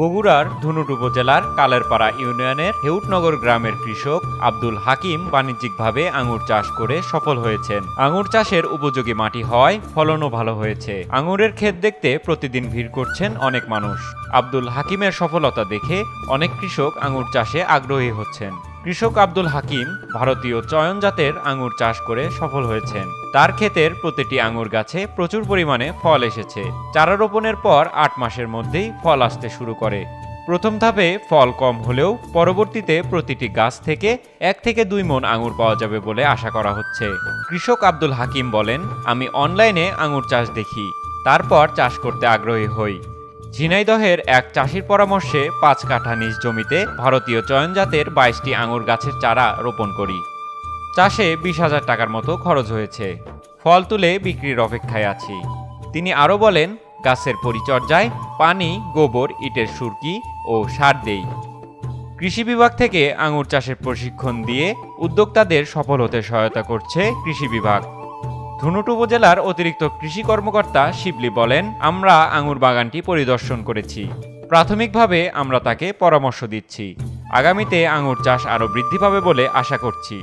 বগুড়ার ধুনুট উপজেলার কালেরপাড়া ইউনিয়নের হেউটনগর গ্রামের কৃষক আব্দুল হাকিম বাণিজ্যিকভাবে আঙুর চাষ করে সফল হয়েছেন। আঙুর চাষের উপযোগী মাটি হয় ফলনও ভালো হয়েছে। আঙুরের ক্ষেত দেখতে প্রতিদিন ভিড় করছেন অনেক মানুষ। আব্দুল হাকিমের সফলতা দেখে অনেক কৃষক আঙুর চাষে আগ্রহী হচ্ছেন। কৃষক আব্দুল হাকিম ভারতীয় চয়ন জাতের আঙুর চাষ করে সফল হয়েছেন। তার ক্ষেতের প্রতিটি আঙুর গাছে প্রচুর পরিমাণে ফল এসেছে। চারা রোপণের পর আট মাসের মধ্যেই ফল আসতে শুরু করে। প্রথম ধাপে ফল কম হলেও পরবর্তীতে প্রতিটি গাছ থেকে এক থেকে দুই মন আঙুর পাওয়া যাবে বলে আশা করা হচ্ছে। কৃষক আব্দুল হাকিম বলেন, আমি অনলাইনে আঙুর চাষ দেখি। তারপর চাষ করতে আগ্রহী হই। ঝিনাইদহের এক চাষির পরামর্শে পাঁচ কাঠা নিজ জমিতে ভারতীয় চয়ন জাতের বাইশটি আঙুর গাছের চারা রোপণ করি। চাষে বিশ হাজার টাকার মতো খরচ হয়েছে। ফল তুলে বিক্রির অপেক্ষায় আছি। তিনি আরও বলেন, গাছের পরিচর্যায় পানি, গোবর, ইটের সুরকি ও সার দেই। কৃষি বিভাগ থেকে আঙুর চাষের প্রশিক্ষণ দিয়ে উদ্যোক্তাদের সফল হতে সহায়তা করছে কৃষি বিভাগ। ধুনুট উপজেলার অতিরিক্ত কৃষি কর্মকর্তা শিবলি বলেন, আমরা আঙুর বাগানটি পরিদর্শন করেছি। প্রাথমিকভাবে আমরা তাকে পরামর্শ দিচ্ছি। আগামীতে আঙুর চাষ আরও বৃদ্ধি পাবে বলে আশা করছি।